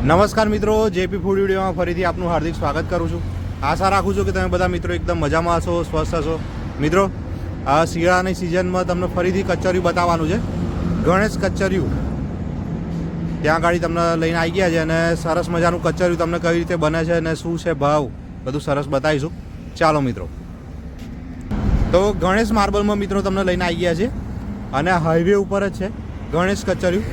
નમસ્કાર મિત્રો, JP food વિડીયોમાં ફરીથી આપનું હાર્દિક સ્વાગત કરું છું. આશા રાખું છું કે તમે બધા મિત્રો એકદમ મજામાં હશો, સ્વસ્થ હશો. મિત્રો, આ શિયાળાની સિઝનમાં તમને ફરીથી કચરિયું બતાવવાનું છે. ગણેશ કચરિયું ત્યાં ગાડી તમને લઈને આવી ગયા છે અને સરસ મજાનું કચરિયું તમને કઈ રીતે બને છે અને શું છે ભાવ, બધું સરસ બતાવીશું. ચાલો મિત્રો. તો ગણેશ માર્બલમાં મિત્રો તમને લઈને આવી ગયા છે. અને હાઈવે ઉપર જ છે ગણેશ કચરિયું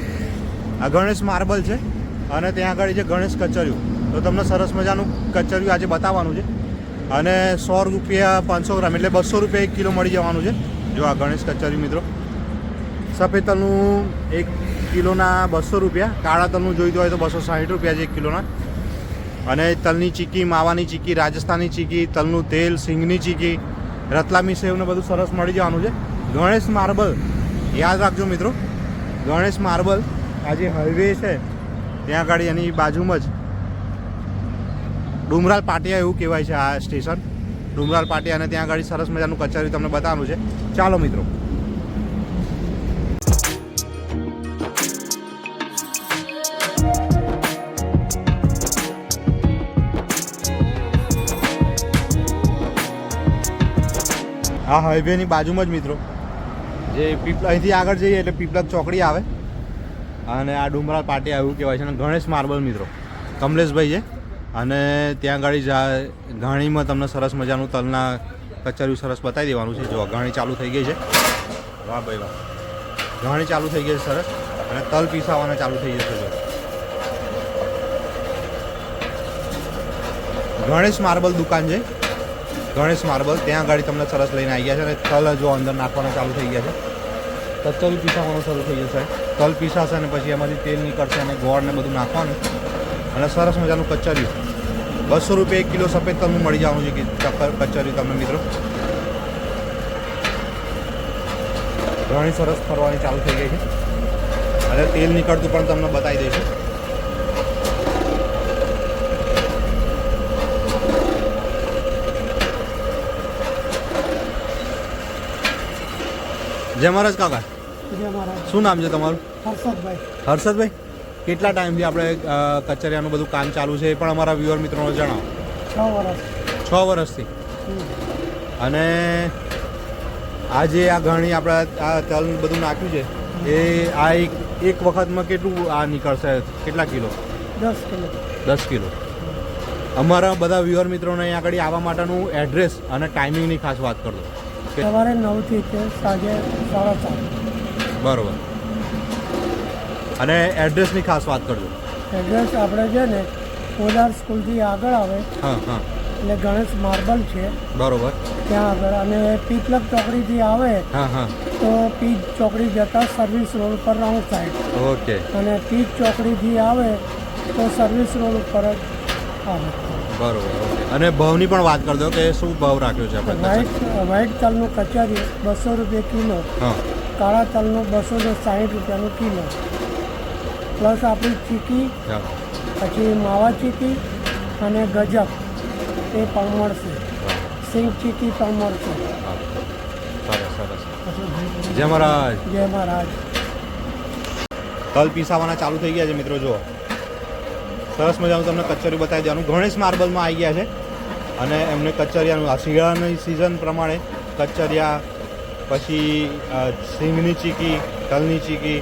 આ ગણેશ માર્બલ છે. અને ત્યાં આગળ છે ગણેશ કચરિયું તો તમને સરસ મજાનું કચરિયું આજે બતાવવાનું છે. અને સો રૂપિયા પાંચસો ગ્રામ, એટલે બસો રૂપિયા એક કિલો મળી જવાનું છે. જો આ ગણેશ કચરિયું મિત્રો. સફેદ તલનું એક કિલોના બસો રૂપિયા, કાળા તલનું જોઈતું હોય તો બસો સાઠ રૂપિયા છે એક કિલોના. અને તલની ચીકી, માવાની ચીકી, રાજસ્થાની ચીકી, તલનું તેલ, સિંગની ચીકી, રતલામી સેવને બધું સરસ મળી જવાનું છે. ગણેશ માર્બલ, યાદ રાખજો મિત્રો. ગણેશ માર્બલ આ જે હાઈવે છે. ત્યાં આગળ એની બાજુમાં જ ડુમરાલ પાટિયા એવું કહેવાય છે આ સ્ટેશન. ડુમરાલ પાટિયા અને ત્યાં આગળ સરસ મજાનું કચેરી તમને બતાવવાનું છે. ચાલો મિત્રો. આ હાઈવેની બાજુમાં જ મિત્રો. જે પીપલા અહીંથી આગળ જઈએ એટલે પીપલક ચોકડી આવે. અને આ ડુમરાળ પાટી આવ્યું કહેવાય છે. અને ગણેશ માર્બલ મિત્રો. કમલેશભાઈ છે. અને ત્યાં જા, ઘાણીમાં તમને સરસ મજાનું તલના કચરિયું સરસ બતાવી દેવાનું છે. જો ઘાણી ચાલુ થઈ ગઈ છે. વાહ ભાઈ વાહ. ઘાણી ચાલુ થઈ ગઈ છે સરસ. અને તલ પીસાવાના ચાલુ થઈ જશે જો. ગણેશ માર્બલ દુકાન છે. ગણેશ માર્બલ. ત્યાં ગાડી તમને સરસ લઈને આવી ગયા છે. અને તલ જો અંદર નાખવાના ચાલુ થઈ ગયા છે. કચરું પીસાવાનું શરૂ થઈ જશે. તલ પીસાશે અને પછી એમાંથી તેલ નીકળશે અને ગોળ ને બધું નાખવાનું. અને સરસ મજાનું કચરિયું. બસો રૂપિયા એક કિલો સફેદ તલનું મળી જવાનું છે કે કચરિયું તમને મિત્રો. ઘણી સરસ ફરવાની ચાલુ થઈ ગઈ છે. અને તેલ નીકળતું પણ તમને બતાવી દઈશું. જય મહારાજ કાકા. શું નામ છે તમારું? હર્ષદભાઈ. હર્ષદભાઈ કેટલા ટાઈમથી આપણે કચરિયાનું બધું કામ ચાલુ છે એ પણ અમારા વ્યુઅર મિત્રોને જણાવો. છ વર્ષ છ વર્ષથી અને આ જે આ ઘણી આપણે આ તલ બધું નાખ્યું છે એ આ એક એક વખતમાં કેટલું આ નીકળશે? કેટલા કિલો? દસ કિલો. દસ કિલો. અમારા બધા વ્યુઅર મિત્રોને અહીંયા આગળ આવવા માટેનું એડ્રેસ અને ટાઈમિંગની ખાસ વાત કરજો સવારે નવથી સાંજે સાડા સાત બરોબર. અને એડ્રેસની ખાસ વાત કરજો. એડ્રેસ આપણે છે ને પોદાર સ્કૂલથી આગળ આવે. હા હા. એટલે ગણેશ માર્બલ છે. બરોબર. ત્યાં આગળ. અને પીપલક ચોકડીથી આવે હા હા. તો પીચ ચોકડી જતા સર્વિસ રોડ ઉપર રાઉન્ડ સાઈડ ઓકે. અને પીચ ચોકડીથી આવે તો સર્વિસ રોડ ઉપર જ આવે. બરોબર અને ભાવની પણ વાત કરી દો કે શું ભાવ રાખ્યો છે આપણે વ્હાઈટ વ્હાઈટ તલનું કચારી બસો રૂપિયા કિલો. હા. કાળા તલનું બસો ને સાઠ રૂપિયાનું કિલો. પ્લસ આપણી ચીકી પછી માવા ચીકી અને ગજક એ પણ મળશે. સિંગ ચીકી પણ મળશે. સરસ સરસ. જય મહારાજ. જય મહારાજ. તલ પીસાવાના ચાલુ થઈ ગયા છે મિત્રો જુઓ. સરસ મજાનું તમને કચોરી બતાવી દેવાનું. ગણેશ માર્બલમાં આવી ગયા છે. અને એમને કચરિયાનું આ શિયાળાની સિઝન પ્રમાણે કચરિયા પછી સિંગની ચીકી તલની ચીકી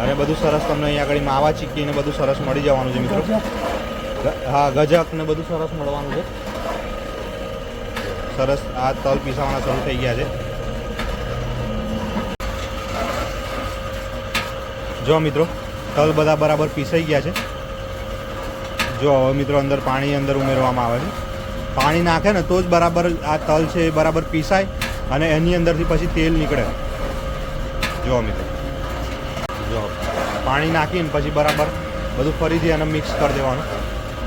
અને બધું સરસ તમને અહીંયા આગળ માવા ચીકી ને બધું સરસ મળી જવાનું છે મિત્રો. હા ગજક ને બધું સરસ મળવાનું છે. સરસ આ તલ પીસાવાના શરૂ થઈ ગયા છે. જો મિત્રો, તલ બધા બરાબર પીસાઈ ગયા છે. જો હવે મિત્રો અંદર પાણી અંદર ઉમેરવામાં આવે છે. પાણી નાખે ને તો જ બરાબર આ તલ છે એ બરાબર પીસાય અને એની અંદરથી પછી તેલ નીકળે. જો મિત્રો. પાણી નાખીને પછી બરાબર બધું ફરીથી એને મિક્સ કરી દેવાનું.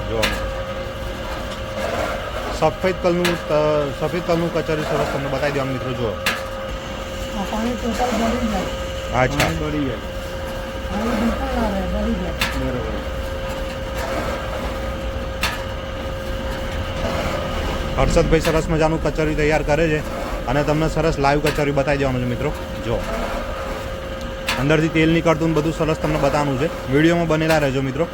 જો સફેદ તલનું સફેદ તલનું કચરી સરસ તમને બતાવી દેવાનું મિત્રો જુઓ. અચ્છા. બળી જાય. બરોબર. હર્ષદભાઈ સરસ મજાનું કચરી તૈયાર કરે છે અને તમને સરસ લાઈવ કચરી બતાવી દેવાનું છે મિત્રો જો અંદરથી તેલ નીકળતું બધું સરસ તમને બતાવવાનું છે. વિડીયોમાં બનેલા રહેજો મિત્રો.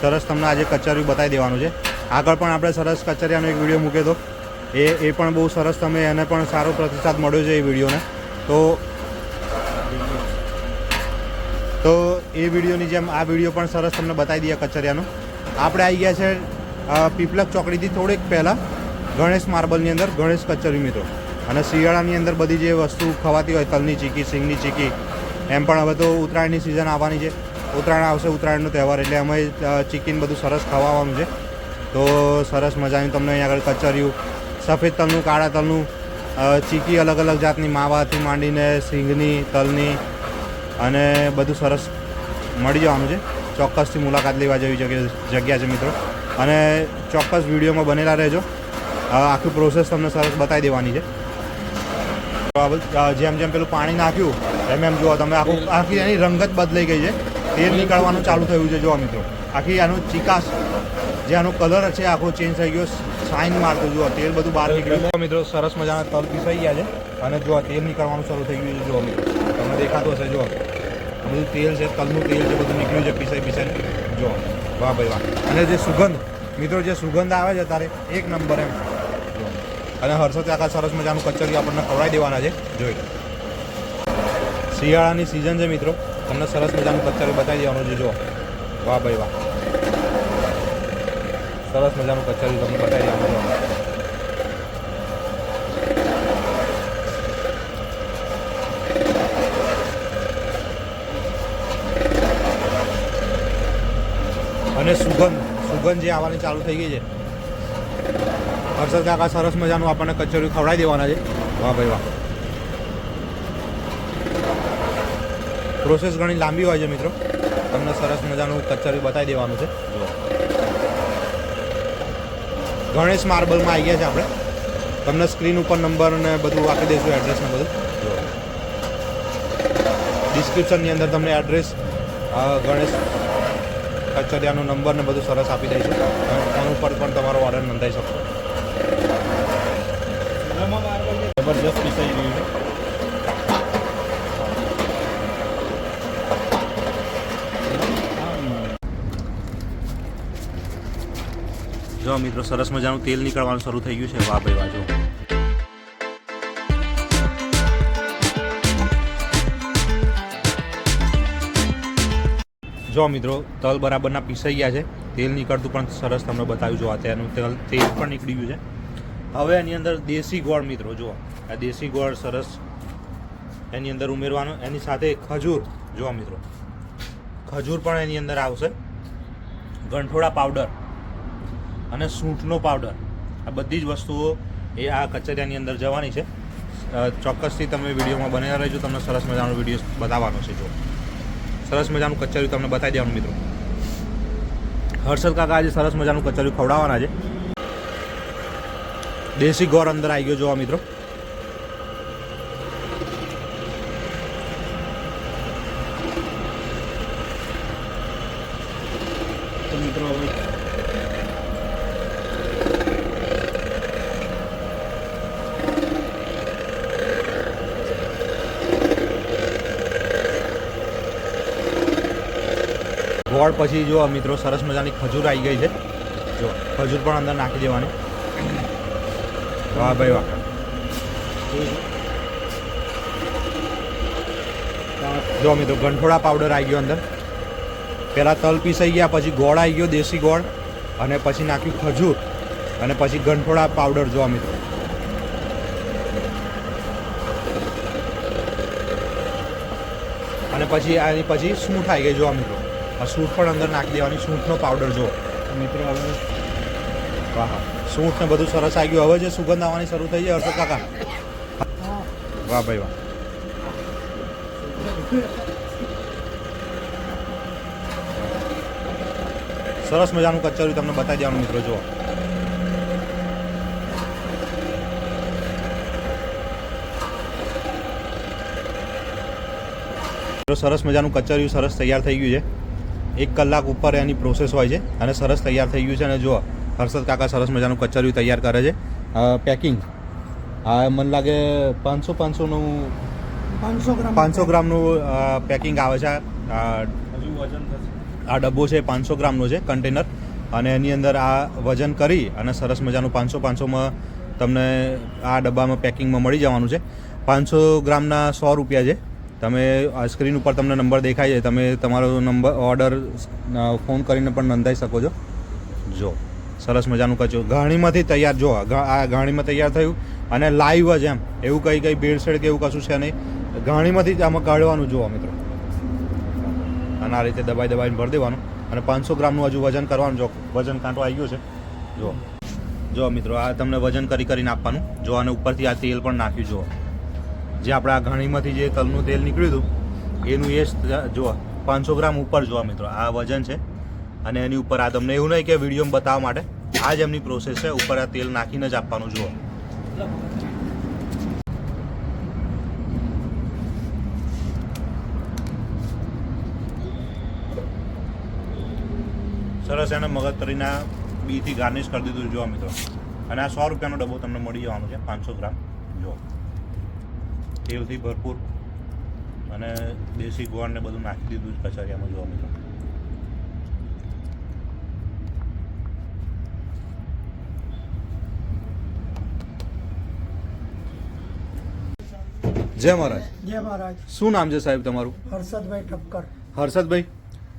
સરસ તમને આજે કચરિયું બતાવી દેવાનું છે. આગળ પણ આપણે સરસ કચરિયાનો એક વીડિયો મૂક્યો હતો. એ એ પણ બહુ સરસ તમે એને પણ સારો પ્રતિસાદ મળ્યો છે એ વિડીયોને. તો તો એ વિડીયોની જેમ આ વીડિયો પણ સરસ તમને બતાવી દઈએ કચરિયાનો. આપણે આવી ગયા છે પીપલક ચોકડીથી થોડેક પહેલાં ગણેશ માર્બલની અંદર ગણેશ કચરિયું મિત્રો. અને શિયાળાની અંદર બધી જે વસ્તુ ખવાતી હોય, તલની ચીકી, સિંગની ચીકી એમ પણ હવે તો ઉત્તરાયણની સિઝન આવવાની છે. ઉત્તરાયણ આવશે ઉત્તરાયણનો તહેવાર એટલે અમે ચિકન બધું સરસ ખવાવાનું છે. તો સરસ મજાની તમને અહીંયા આગળ કચરિયું સફેદ તલનું, કાળા તલનું ચીકી અલગ અલગ જાતની માવાથી માંડીને સિંગની, તલની અને બધું સરસ મળી જવાનું છે. ચોક્કસથી મુલાકાત લેવા જેવી જગ્યા છે મિત્રો. અને ચોક્કસ વિડીયોમાં બનેલા રહેજો. આખી પ્રોસેસ તમને સરસ બતાવી દેવાની છે. જેમ જેમ પેલું પાણી નાખ્યું, એમ એમ જુઓ તમે આખું આખી એની રંગત બદલાઈ ગઈ છે. તેલ નીકળવાનું ચાલુ થયું છે જુઓ મિત્રો. આખી આનું ચિકાસ, જે આનો કલર છે, આખો ચેન્જ થઈ ગયો સાઇન મારતો જુઓ તેલ બધું બહાર નીકળ્યું. મિત્રો, સરસ મજાના તલ પીસાઈ ગયા છે અને જુઓ તેલ નીકળવાનું શરૂ થઈ ગયું છે જુઓ મિત્રો. તમને દેખાતું હશે જુઓ બધું તેલ છે, તલનું તેલ છે, બધું નીકળ્યું છે, પીસાઈ પીસાઈ જુઓ વાહ ભાઈ, વાહ. અને જે સુગંધ, મિત્રો, જે સુગંધ આવે છે તારે એક નંબર એમ. અને હર્ષદ કાકા સરસ મજાનું કચરિયું આપણને ખવડાવી દેવાના છે. જોઈ લો. શિયાળાની સિઝન છે મિત્રો. તમને સરસ મજાનું કચરિયું બતાવી દેવાનું છે, જો. વાહ ભાઈ વાહ. સરસ મજાનું કચરિયું તમને બતાવી દેવાનું અને સુગંધ. સુગંધ જે આવવાની ચાલુ થઈ ગઈ છે. હર્ષદ કાકા સરસ મજાનું આપણને કચોરી ખવડાવી દેવાના છે. વાહ ભાઈ વાહ. પ્રોસેસ ઘણી લાંબી હોય છે મિત્રો. તમને સરસ મજાનું કચોરી બતાવી દેવાનું છે. ગણેશ માર્બલમાં આવી ગયા છે આપણે. તમને સ્ક્રીન ઉપર નંબર ને બધું આપી દઈશું એડ્રેસ ને બધું. ડિસ્ક્રિપ્શનની અંદર તમને એડ્રેસ ગણેશ કચરિયાનો નંબર ને બધું સરસ આપી દઈશું. ફોન ઉપર પણ તમારો ઓર્ડર નોંધાઈ શકશો જબરજસ્ત પીસાઈ ગયું છે જો મિત્રો સરસ મજાનું તેલ નીકળવાનું શરૂ થઈ ગયું છે, વાહ ભાઈ, વાહ, જો. જો મિત્રો, તલ બરાબરના પીસાઈ ગયા છે, તેલ નીકળતું પણ સરસ તમને બતાવ્યું જો અત્યારનું તેલ તેલ પણ નીકળી ગયું છે. હવે એની અંદર દેશી ગોળ મિત્રો, જુઓ. આ દેશી ગોળ સરસ એની અંદર ઉમેરવાનો, એની સાથે ખજૂર, જુઓ મિત્રો. ખજૂર પણ એની અંદર આવશે. ગંઠોડા પાવડર. અને સૂંઠનો પાવડર આ બધી જ વસ્તુઓ એ આ કચરિયાની અંદર જવાની છે. ચોક્કસથી તમે વિડીયોમાં બનેલા રહેજો. તમને સરસ મજાનો વીડિયો બતાવવાનો છે જો સરસ મજાનું કચરિયું તમને બતાવી દેવાનું, મિત્રો. હર્ષદ કાકા આજે સરસ મજાનું કચરિયું ખવડાવવાના છે. દેશી ગોર અંદર આવી ગયો જોવા મિત્રો તો મિત્રો હવે ગોળ પછી જો મિત્રો સરસ મજાની ખજૂર આવી ગઈ છે. જો, ખજૂર પણ અંદર નાખી દેવાની. વાહ ભાઈ, વાહ. જો મિત્રો, ગંઠોડા પાવડર આવી ગયો અંદર. પહેલાં તલ પીસાઈ ગયા, પછી ગોળ આવી ગયો, દેશી ગોળ, અને પછી નાખ્યું ખજૂર, અને પછી ગંઠોડા પાવડર જો મિત્રો. અને પછી, આની પછી સૂંઠ આવી ગઈ જો મિત્રો? સૂંઠ પણ અંદર નાખી દેવાની સૂંઠનો પાવડર જો મિત્રો હવે વાહ. સૂંઠ ને બધું સરસ આવી ગયું. હવે જે સુગંધ આવવાની શરૂ થઈ છે હર્ષદ કાકા. વાહ ભાઈ વાહ. સરસ મજાનું કચરિયું તમને બતાવી દેવાનું મિત્રો જુઓ. સરસ મજાનું કચરિયું સરસ તૈયાર થઈ ગયું છે. એક કલાક ઉપર એની પ્રોસેસ હોય છે અને સરસ તૈયાર થઈ ગયું છે અને જો હર્ષદ કાકા સરસ મજાનું કચરિયું તૈયાર કરે છે. પેકિંગ આ મને લાગે પાંચસો પાંચસોનું પાંચસો ગ્રામ પાંચસો ગ્રામનું પેકિંગ આવે છે. હજુ વજન આ ડબ્બો છે પાંચસો ગ્રામનો છે કન્ટેનર અને એની અંદર આ વજન કરી અને સરસ મજાનું પાંચસો પાંચસોમાં તમને આ ડબ્બામાં પેકિંગમાં મળી જવાનું છે. પાંચસો ગ્રામના સો રૂપિયા છે. તમે આ સ્ક્રીન ઉપર તમને નંબર દેખાય છે, તમે તમારો નંબર ઓર્ડર ફોન કરીને પણ નોંધાઈ શકો છો. જો, સરસ મજાનું કચું ઘાણીમાંથી તૈયાર, જો, આ ઘાણીમાં તૈયાર થયું અને લાઈવ જ એમ. એવું કંઈ કંઈ ભેળસેળ કે એવું કશું છે નહીં. ઘાણીમાંથી જ આમાં કાઢવાનું જુઓ મિત્રો. અને આ રીતે દબાઈ દબાઈને ભરી દેવાનું. અને પાંચસો ગ્રામનું હજુ વજન કરવાનું. જો, વજન કાંટો આવી ગયો છે. જુઓ. જો મિત્રો, આ તમને વજન કરી, કરીને આપવાનું. જો અને ઉપરથી આ તેલ પણ નાખ્યું, જુઓ. જે આપણે આ ઘાણીમાંથી જે તલનું તેલ નીકળ્યું હતું, એનું એ જ જુઓ, પાંચસો ગ્રામ ઉપર જોવા મિત્રો, આ વજન છે. અને એની ઉપર આ તમને એવું નહીં કે વીડિયો બતાવવા માટે, આ જ એમની પ્રોસેસ છે, ઉપર આ તેલ નાખીને જ આપવાનું, જુઓ. સરસ એને મગજતરીના બીથી ગાર્નિશ કરી દીધું જોવા મિત્રો. અને આ સો રૂપિયાનો ડબ્બો તમને મળી જવાનો છે, પાંચસો ગ્રામ જો તેલથી ભરપૂર અને દેશી ગોળને બધું નાખી દીધું છે કચરિયામાં જોવા મળ્યું જય મહારાજ. જય મહારાજ. શું નામ છે સાહેબ તમારું? હર્ષદભાઈ ઠક્કર. હર્ષદભાઈ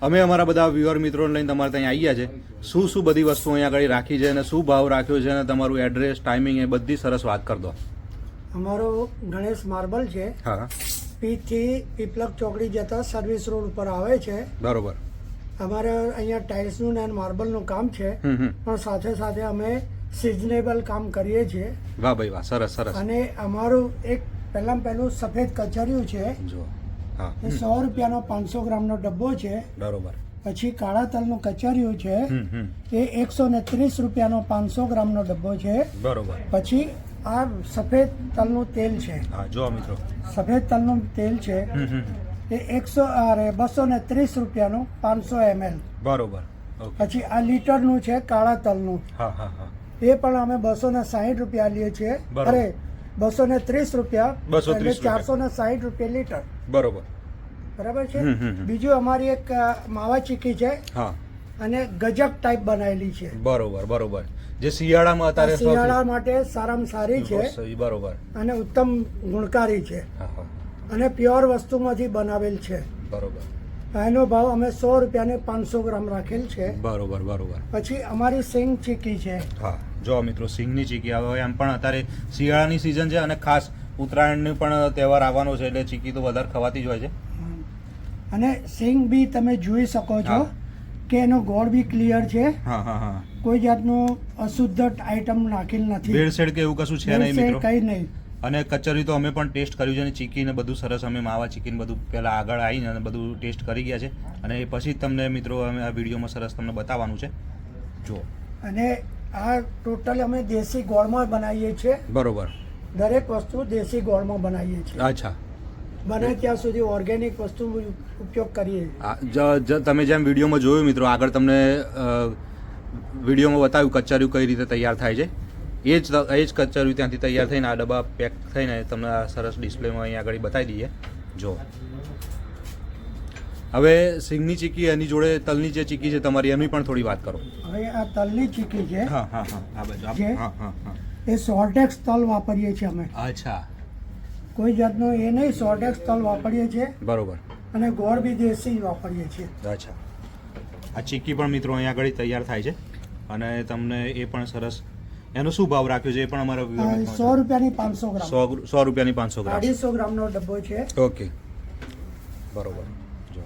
અમે અમારા બધા વ્યુઅર મિત્રોને લઈને તમારે ત્યાં આવ્યા છે શું શું બધી વસ્તુ અહીંયા આગળ રાખી છે અને શું ભાવ રાખ્યો છે અને તમારું એડ્રેસ ટાઈમિંગ એ બધી સરસ વાત કરી દો. અમારો ગણેશ માર્બલ છે. હા. પીથી પીપલક ચોકડી જતા સર્વિસ રોડ ઉપર આવે છે. બરોબર. અમારે અહીંયા ટાઇલ્સનું ને માર્બલનું કામ છે. પણ સાથે સાથે અમે સિઝનેબલ કામ કરીએ છીએ. વાહ ભાઈ વાહ સરસ સરસ. અને અમારું એક પહેલામાં પહેલું સફેદ કચરિયું છે. જો હા એ સો રૂપિયાનો પાંચસો ગ્રામનો ડબ્બો છે. બરોબર. પછી કાળા તલનું કચરિયું છે. એ એકસો ને ત્રીસ રૂપિયાનો પાંચસો ગ્રામનો ડબ્બો છે. બરોબર. પછી આ સફેદ તલનું તેલ છે. હા જો મિત્રો. સફેદ તલનું તેલ છે. એ એકસો અરે બસો ને ત્રીસ રૂપિયાનું પાંચસો એમએલ. બરોબર. પછી આ લીટરનું છે કાળા તલનું. એ પણ અમે બસો ને સાહીઠ રૂપિયા લઈએ છીએ. અરે બસો ને ત્રીસ રૂપિયા. 230 એટલે. ચારસો ને સાહીઠ રૂપિયા લીટર. બરોબર. બરાબર છે. બીજું અમારી એક માવા ચીકી છે. હા. અને ગજક ટાઈપ બનાવેલી છે. બરોબર બરોબર. જે શિયાળામાં અત્યારે શિયાળા માટે સારામાં સારી છે બરોબર. અને ઉત્તમ ગુણકારી છે. અને પ્યોર વસ્તુમાંથી બનાવેલ છે. બરોબર. એનો ભાવ અમે સો રૂપિયાને પાંચસો ગ્રામ રાખેલ છે. બરોબર બરોબર. પછી અમારી સિંગ ચીકી છે. હા જો મિત્રો સિંગની ચીકી હવે એમ પણ અત્યારે શિયાળાની સિઝન છે અને ખાસ ઉત્તરાયણની પણ તહેવાર આવવાનો છે એટલે ચીકી તો વધારે ખવાતી જ હોય છે. અને સિંગ બી તમે જોઈ શકો છો કે એનો ગોળ બી ક્લિયર છે. હા હા હા. કોઈ જાતનું અશુદ્ધ આઈટમ નાખેલ નથી. ભેળસેળ કે એવું કશું છે નહીં મિત્રો? કંઈ નહીં. અને કચરી તો અમે પણ ટેસ્ટ કર્યું છે અને ચીકી ને બધું સરસ અમે માવા ચીકીને બધું પહેલાં આગળ આવીને અને બધું ટેસ્ટ કરી ગયા છે. અને એ પછી તમને મિત્રો અમે આ વિડીયોમાં સરસ તમને બતાવવાનું છે. જો અને આ ટોટલ અમે દેશી ગોળમાં બનાવીએ છીએ. બરોબર. દરેક વસ્તુ દેશી ગોળમાં બનાવીએ છીએ. અચ્છા. બને ત્યાં સુધી ઓર્ગેનિક વસ્તુ ઉપયોગ કરીએ. તમે જેમ વિડીયોમાં જોયું મિત્રો આગળ તમને વિડીયોમાં બતાવ્યું કચરિયું કઈ રીતે તૈયાર થાય છે. એ જ એ જ કચરિયું ત્યાંથી તૈયાર થઈને આ ડબ્બા પેક થઈને તમને આ સરસ ડિસ્પ્લેમાં અહીંયા આગળ બતાવી દઈએ. જો. હવે સિંગની ચીકી એની જોડે તલની જે ચીકી છે તમારી એની પણ થોડી વાત કરો. હવે આ તલની ચીકી છે હા હા હા આ જે? હા હા હા. એ સોર્ટેક્સ તલ વાપરીએ છીએ અમે. અચ્છા. કોઈ જાતનો એ નહીં સોર્ટેક્સ તલ વાપરીએ છીએ. બરોબર. અને ગોળ બી દેશી વાપરીએ છીએ. અચ્છા. આ ચીકી પણ મિત્રો અહીંયા આગળ તૈયાર થાય છે. અને તમને એ પણ સરસ. એનો શું ભાવ રાખ્યો છે? એ પણ અમારા સો રૂપિયાની પાંચસો ગ્રામ. સો રૂપિયાની પાંચસો ગ્રામ. અઢીસો ગ્રામનો ડબ્બો છે. ઓકે બરોબર. જો.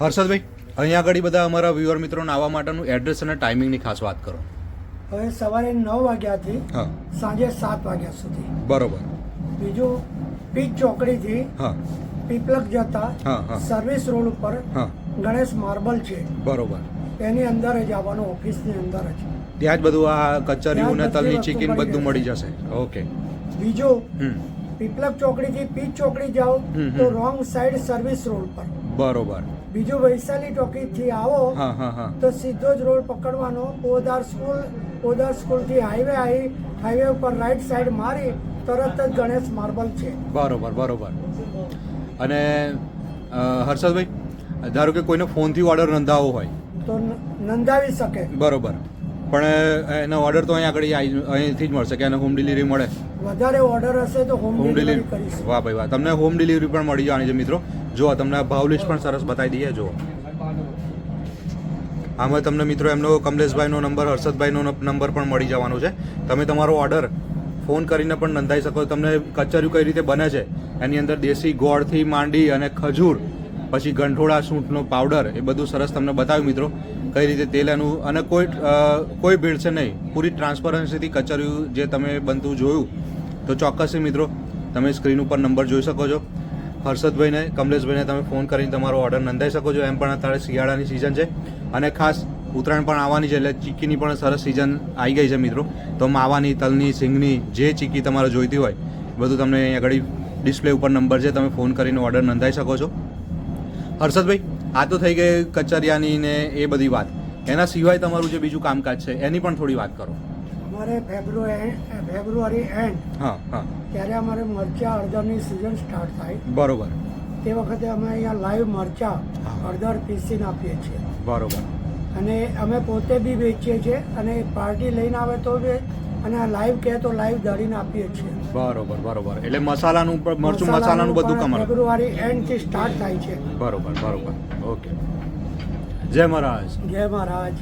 હર્ષદભાઈ અહીંયા આગળ બધા અમારા વ્યુઅર મિત્રોને આવવા માટેનું એડ્રેસ અને ટાઈમિંગની ખાસ વાત કરો. હવે સવારે નવ વાગ્યાથી હા. સાંજે સાત વાગ્યા સુધી. બરોબર. બીજું પીચ ચોકડીથી હા. પીપલક જતા. સર્વિસ રોડ ઉપર ગણેશ માર્બલ છે. બરોબર. એની અંદર જ આવવાનું ઓફિસની અંદર જ. ત્યાં જ બધું આ કચરિયું ને તલની મળી બધું મળી જશે. ઓકે. બીજો પીપલક ચોકડીથી પીચ ચોકડી જાઓ તો રોંગ સાઈડ સર્વિસ રોડ પર. બરોબર. બીજું વૈશાલી ચોકીથી આવો હા હા હા. તો સીધો જ રોડ પકડવાનો પોદાર સ્કૂલ પોદાર સ્કૂલથી હાઈવે આવી હાઈવે ઉપર રાઈટ સાઈડ મારી તરત જ ગણેશ માર્બલ છે. બરોબર બરોબર. અને હર્ષદભાઈ ધારો કે કોઈને ફોનથી ઓર્ડર નોંધાવો હોય. તો નોંધાવી શકે. બરોબર. પણ એનો ઓર્ડર તો અહીંયા આગળ અહીંથી જ મળશે કે એને હોમ ડિલિવરી મળે. વધારે ઓર્ડર હશે તો હોમ ડિલિવરી વાહ ભાઈ વાહ. તમને હોમ ડિલિવરી પણ મળી જવાની છે મિત્રો. જો તમને ભાવ લિસ્ટ પણ સરસ બતાવી દઈએ જો આમાં તમને મિત્રો એમનો કમલેશભાઈનો નંબર હર્ષદભાઈનો નંબર પણ મળી જવાનો છે. તમે તમારો ઓર્ડર ફોન કરીને પણ નોંધાઈ શકો તમને કચરિયું કઈ રીતે બને છે. એની અંદર દેશી ગોળથી માંડી અને ખજૂર, પછી ગંઠોળા, સૂંઠનો પાવડર, એ બધું સરસ તમને બતાવ્યું મિત્રો. કઈ રીતે તેલ એનું, અને કોઈ કોઈ ભીડ છે નહીં. પૂરી ટ્રાન્સપરન્સીથી કચરિયું જે તમે બનતું જોયું, તો ચોક્કસથી મિત્રો, તમે સ્ક્રીન ઉપર નંબર જોઈ શકો છો. હર્ષદભાઈને, કમલેશભાઈને તમે ફોન કરીને તમારો ઓર્ડર નોંધાઈ શકો છો. એમ પણ અત્યારે શિયાળાની સિઝન છે. અને ખાસ ઉત્તરાયણ પણ આવવાની છે એટલે ચીક્કીની પણ સરસ સિઝન આવી ગઈ છે મિત્રો. તો માવાની તલની સિંગની જે ચીક્કી તમારે જોઈતી હોય બધું તમને અહીંયા આગળ ડિસ્પ્લે ઉપર નંબર છે તમે ફોન કરીને ઓર્ડર નોંધાઈ શકો છો. હર્ષદભાઈ આ તો થઈ ગઈ કચરિયાની ને એ બધી વાત. એના સિવાય તમારું જે બીજું કામકાજ છે એની પણ થોડી વાત કરો. અમારે ફેબ્રુઆરી ફેબ્રુઆરી એન્ડ હા હા. ત્યારે અમારે મરચા અડધરની સિઝન સ્ટાર્ટ થાય. બરોબર. તે વખતે અમે અહીંયા લાઈવ મરચા અડધર પીસીને આપીએ છીએ. બરોબર. અને અમે પોતે બી વેચીએ છીએ અને પાર્ટી લઈને આવે તો બી અને આ લાઈવ કહે તો લાઈવ દળીને આપીએ છીએ. બરોબર બરોબર. એટલે મસાલાનું મરચું મસાલાનું બધું કમર કમાલ. ફેબ્રુઆરી એન્ડથી સ્ટાર્ટ થાય છે. બરોબર બરોબર. ઓકે જય મહારાજ. જય મહારાજ.